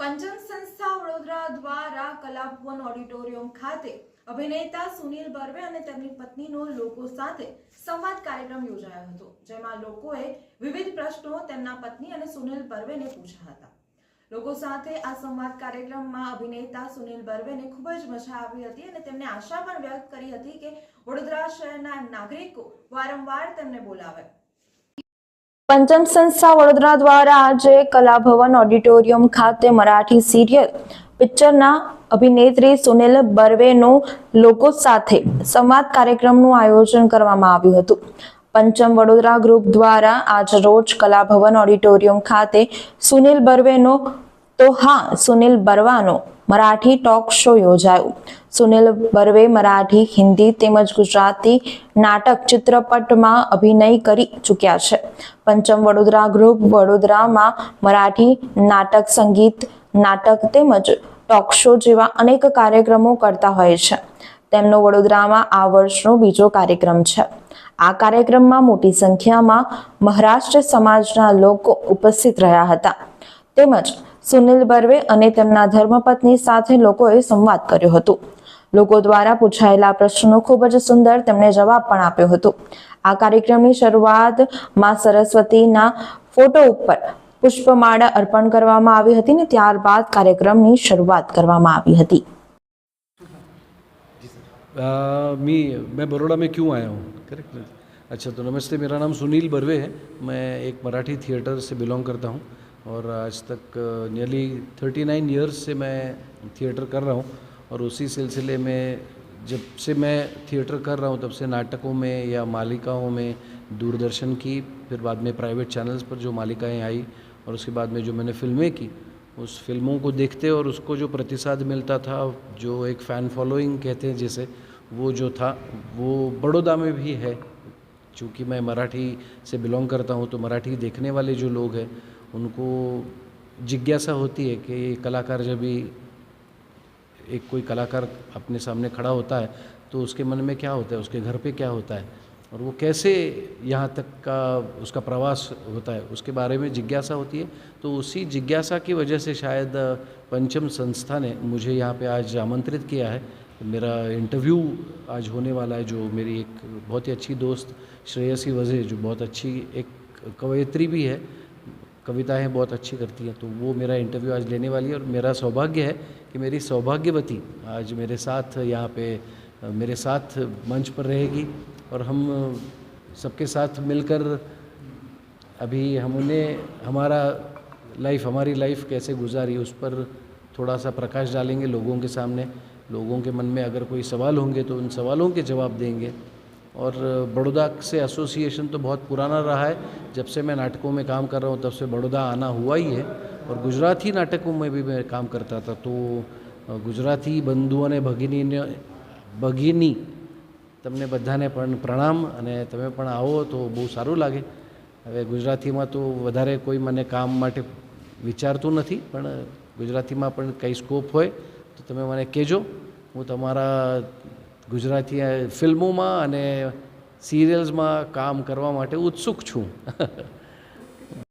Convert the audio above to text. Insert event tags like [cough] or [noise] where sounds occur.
પંચમ સંસ્થા વડોદરા દ્વારા કલાભવન ઓડિટોરિયમ ખાતે અભિનેતા સુનિલ બર્વે અને તેમની પત્નીનો લોકો સાથે સંવાદ કાર્યક્રમ યોજાયો હતો, જેમાં લોકોએ વિવિધ પ્રશ્નો તેમના પત્ની અને સુનિલ બર્વેને પૂછ્યા હતા. લોકો સાથે આ સંવાદ કાર્યક્રમમાં અભિનેતા સુનિલ બર્વેને ખૂબ જ મજા આવી હતી અને તેમણે આશા પણ વ્યક્ત કરી હતી કે વડોદરા શહેરના નાગરિકો વારંવાર તેમને બોલાવે. પંચમ સંસ્થા વડોદરા દ્વારા આજે કલાભવન ઓડિટોરિયમ ખાતે મરાઠી સિરિયલ પિક્ચરના અભિનેત્રી સુનિલ બર્વેનો લોકો સાથે સંવાદ કાર્યક્રમનું આયોજન કરવામાં આવ્યું હતું. પંચમ વડોદરા ગ્રુપ દ્વારા આજ રોજ કલાભવન ઓડિટોરિયમ ખાતે સુનિલ બર્વેનો, તો હા, સુનિલ બરવાનો મરાઠી ટોક શો યોજાયો. સુનિલ બર્વે મરાઠી, હિન્દી તેમજ ગુજરાતી નાટક ચિત્રપટમાં અભિનય કરી ચૂક્યા છે. પંચમ વડોદરા ગ્રુપ વડોદરામાં મરાઠી નાટક, સંગીત, નાટક તેમજ ટોક શો જેવા અનેક કાર્યક્રમો કરતા હોય છે. તેમનો વડોદરામાં આ વર્ષનો બીજો કાર્યક્રમ છે. આ કાર્યક્રમમાં મોટી સંખ્યામાં મહારાષ્ટ્ર સમાજના લોકો ઉપસ્થિત રહ્યા હતા. તેમજ સુનિલ બર્વે અને તેમના ધર્મપત્ની સાથે લોકોએ સંવાદ કર્યો હતો લોકો દ્વારા પૂછાયેલા પ્રશ્નો ખૂબ જ સુંદર તેમણે જવાબ પણ આપ્યો હતો આ કાર્યક્રમની શરૂઆત માં સરસ્વતીના ફોટો ઉપર પુષ્પમાળા અર્પણ કરવામાં આવી હતી ને ત્યારબાદ કાર્યક્રમની શરૂઆત કરવામાં આવી હતી आ, मी मैं बड़ौदा में क्यों आया हूँ करेक्ट अच्छा तो नमस्ते मेरा नाम सुनील बर्वे है मैं एक मराठी थिएटर से बिलोंग करता हूँ और आज तक नियरली थर्टी नाइन ईयर्स से मैं थिएटर कर रहा हूँ और उसी सिलसिले में जब से मैं थिएटर कर रहा हूँ, तब से नाटकों में या मालिकाओं में दूरदर्शन की, फिर बाद में प्राइवेट चैनल्स पर जो मालिकाएँ आई और उसके बाद में जो मैंने फ़िल्में की, उस फ़िल्मों को देखते और उसको जो प्रतिसाद मिलता था, जो एक फ़ैन फॉलोइंग कहते हैं जिसे, वो जो था, वो बड़ौदा में भी है। चूँकि मैं मराठी से बिलोंग करता हूँ तो मराठी देखने वाले जो लोग हैं उनको जिज्ञासा होती है कि कलाकार जब भी एक कोई कलाकार अपने सामने खड़ा होता है तो उसके मन में क्या होता है, उसके घर पे क्या होता है? और वो कैसे यहाँ तक का उसका प्रवास होता है, उसके बारे में जिज्ञासा होती है। तो उसी जिज्ञासा की वजह से शायद पंचम संस्था ने मुझे यहाँ पे आज आमंत्रित किया है। मेरा इंटरव्यू आज होने वाला है, जो मेरी एक बहुत ही अच्छी दोस्त श्रेयसी वजह जो बहुत अच्छी एक कवयित्री भी है कविताएँ बहुत अच्छी करती हैं। तो वो मेरा इंटरव्यू आज लेने वाली है और मेरा सौभाग्य है कि मेरी सौभाग्यवती आज मेरे साथ यहाँ पे, मेरे साथ मंच पर रहेगी और हम सबके साथ मिलकर अभी हमने, हमारा लाइफ हमारी लाइफ कैसे गुजारी उस पर थोड़ा सा प्रकाश डालेंगे लोगों के सामने। लोगों के मन में अगर कोई सवाल होंगे तो उन सवालों के जवाब देंगे। और बड़ौदा से एसोसिएशन तो बहुत पुराना रहा है जब से मैं नाटकों में काम कर रहा हूँ तब से बड़ौदा आना हुआ ही है और गुजराती नाटकों में भी मैं काम करता था तो અ, ગુજરાતી બંધુ અને ભગીનીને ભગીની તમને બધાને પણ પ્રણામ અને તમે પણ આવો તો બહુ સારું લાગે હવે ગુજરાતીમાં તો વધારે કોઈ મને કામ માટે વિચારતું નથી પણ ગુજરાતીમાં પણ કંઈ સ્કોપ હોય તો તમે મને કહેજો હું તમારા ગુજરાતી ફિલ્મોમાં અને સિરિયલ્સમાં કામ કરવા માટે ઉત્સુક છું. [laughs]